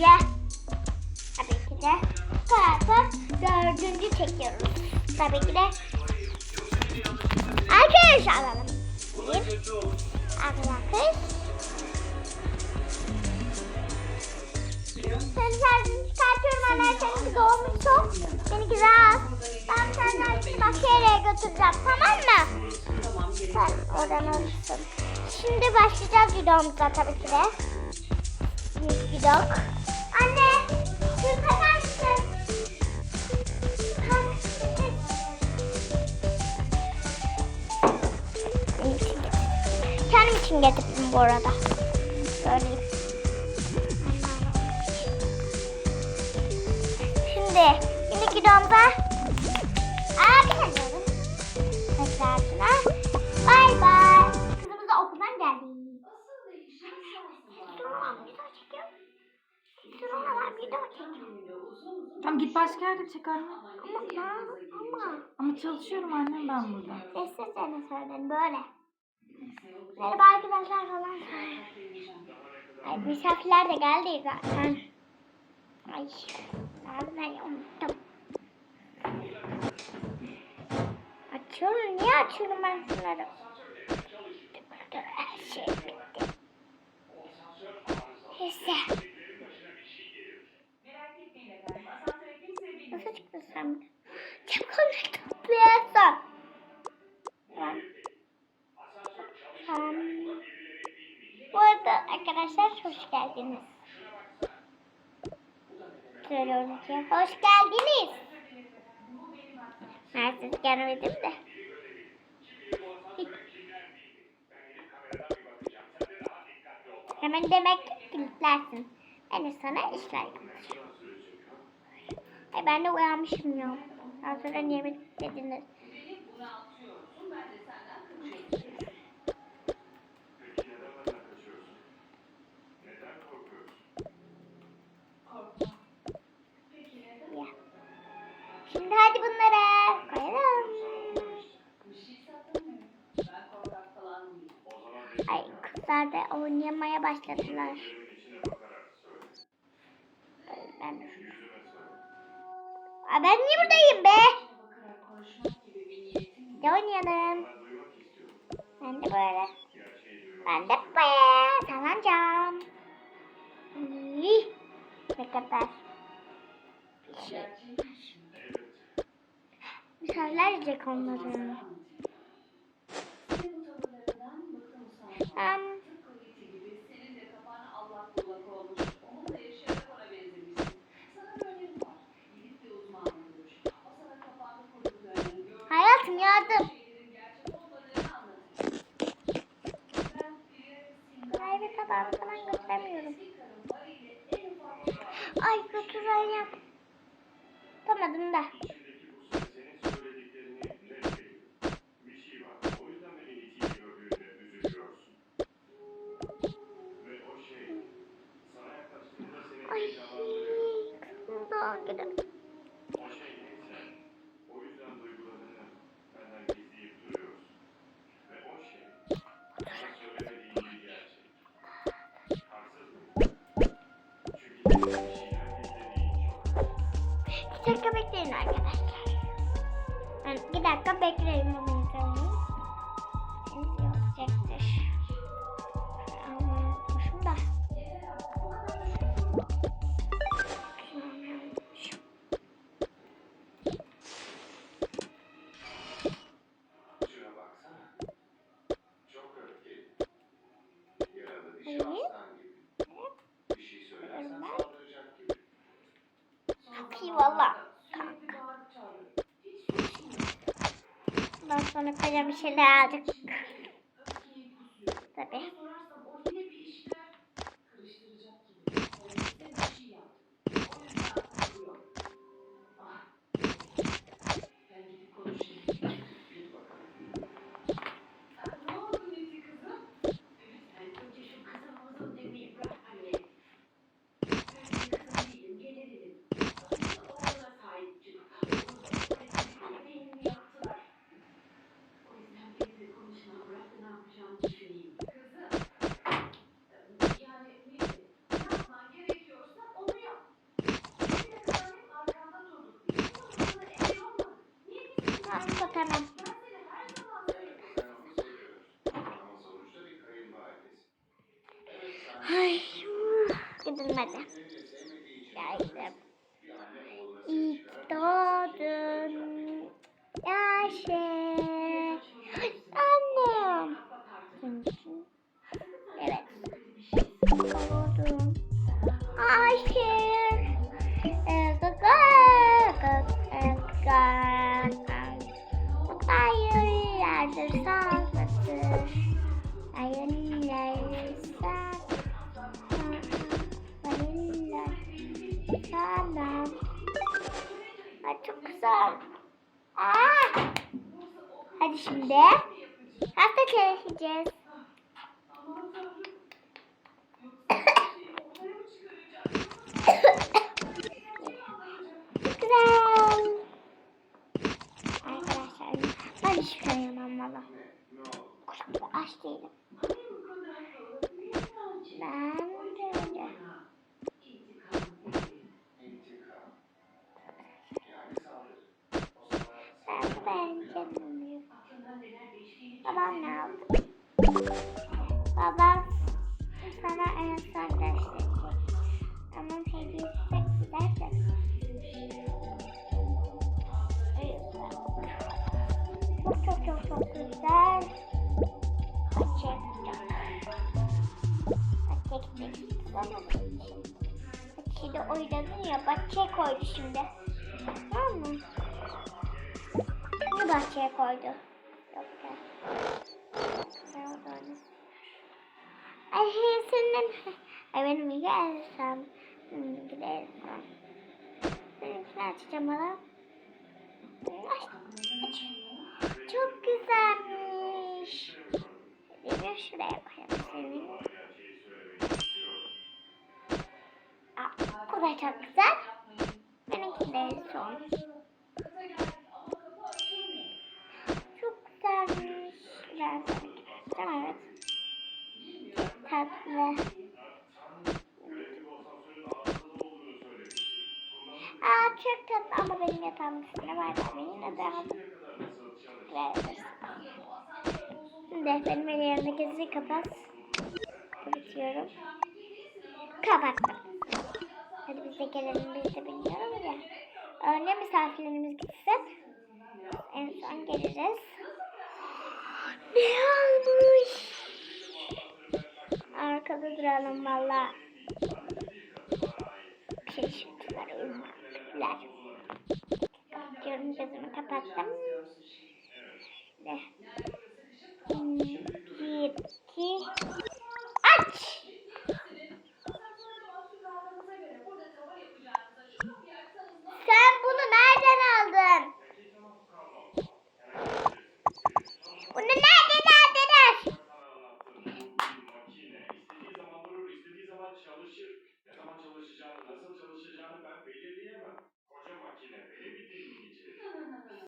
önce. Tabii ki de tarafa dördüncü çekiyoruz. Tabii ki de alkış alalım. Bir alkış. Sen şarjını çıkartıyorum anne. Seninki dolmuştu. Benimki rahat. Ben senden başka yere götüreceğim. Tamam mı? Sen oradan alırsın. Şimdi başlayacağız videomuza tabii ki de. Bir video. Kendim için getirdim bu arada. Söyleyeyim. Şimdi, şimdi videomuza arkadaşlarım. Tekrarına bay bay. Kızımız da okuldan geldi. Video Tamam git başka yerde çek anne. Ama ama ama. Ama çalışıyorum annem ben burada. Sessiz seni söyledim böyle. Merhaba arkadaşlar falan. Ay misafirler de geldi zaten. Ay abi ben unuttum. Açıyorum. Niye açıyorum ben şunları? Her şey bitti. Neyse. Nasıl çıktı sen? Çabuk onları toplayasın. Ben. Tamam. Bu arada arkadaşlar hoş Söylüyorum ki hoş geldiniz. Ben siz gelmedim de. Hemen demek kilitlersin. Ben de sana işler yapacağım. Ay ben de uyanmışım ya. Sonra niye beni dediniz? Şimdi hadi bunları koyalım. Ay kızlar da oynamaya başladılar. Ben Aa, ben niye buradayım be? Ne oynayalım? Ben de böyle. Ben de böyle. Sallanacağım. İyi. Ne kadar. Bir şey. Misafirler yiyecek onları. Um, hayatım yardım. Ay kadar falan göstermiyorum. Ay götüreyim. Tutamadım da. Bir dakika bekleyin arkadaşlar. Ben bir dakika bekleyin bu insanı. Şimdi yapacaktır. Unutmuşum da. Şuna baksana. Çok öfkeli. Yaralı dişi Evet. aslan gibi. Bir şey söylersen Evet. saldıracak gibi. Çok iyi valla. Ondan sonra koca bir şeyler aldık. Tabii. Bir kayınvalidesi. Ay, gidilmedi. Geldim. İyi ki doğdun. Ayşe. Annem. Evet. Hadi şimdi hasta çalışacağız. Güzel. Arkadaşlar ben hiç kayamam valla. Kucakta aç değilim. Ben zaman Ben ben kendimim. Babam ne aldı? Babam sana gösterecek. Ama hediyesi çok güzel de. Çok çok çok çok güzel. Yapacak. Bahçe gidecek. Bahçede oynadın ya bahçeye koydu şimdi. Tamam mı? Ne bahçeye koydu? Ne oldu öyle? Ay senin. Ay benim Elsem. Hmm, bir de Elsem. Benimkini açacağım aç. Çok güzelmiş. Bir şuraya koyalım senin. Aa, bu da çok güzel. Benimki de son. Ben sana evet. Tatlı. Aa çok tatlı ama benim yatağımın üstünde var ama yine de. Veririz. Şimdi benim elimde gezi kapat. Kapatıyorum. Kapattım. Hadi biz de gelelim biz de bilmiyorum ya. Önce misafirlerimiz gitsin. En son geliriz. Ne olmuş? Arkada duralım valla. Keşfetler, ürünler.